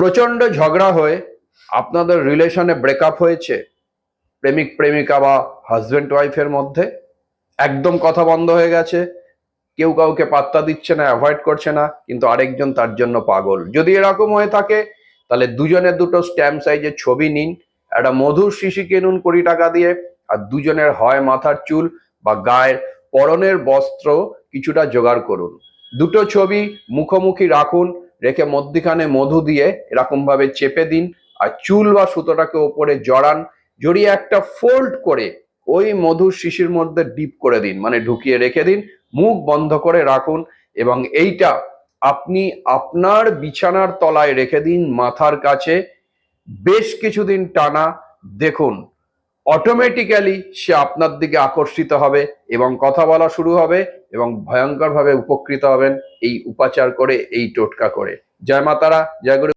প্রচণ্ড ঝগড়া হয়ে আপনাদের রিলেশনে ব্রেকআপ হয়েছে, প্রেমিক প্রেমিকা বা হাজবেন্ড ওয়াইফের মধ্যে। একদম কথা বন্ধ হয়ে গেছে, কেউ কাউকে পাত্তা দিচ্ছে না অ্যাভয়েড করছে না, কিন্তু আরেকজন তার জন্য পাগল। যদি এরকম হয়ে থাকে, তাহলে দুজনের দুটো স্ট্যাম্প সাইজের ছবি নিন, একটা মধুর শিশি কিনুন কুড়ি টাকা দিয়ে, আর দুজনের হয় মাথার চুল বা গায়ের পরনের বস্ত্র কিছুটা জোগাড় করুন। দুটো ছবি মুখোমুখি রাখুন রেখে মধ্যিখানে মধু দিয়ে এরকম ভাবে চেপে দিন আর চুল বা সুতোটাকে ওপরে জড়ান, জড়িয়ে একটা ফোল্ড করে ওই মধুর শিশির মধ্যে ডিপ করে দিন মানে ঢুকিয়ে রেখে দিন, মুখ বন্ধ করে রাখুন এবং এইটা আপনি আপনার বিছানার তলায় রেখে দিন মাথার কাছে। বেশ কিছুদিন টানা, দেখুন অটোমেটিক্যালি সে আপনার দিকে আকর্ষিত হবে এবং কথা বলা শুরু হবে এবং ভয়ঙ্করভাবে উপকৃত হবেন এই উপাচার করে, এই টোটকা করে। জয় মাতারা, জয় গুরু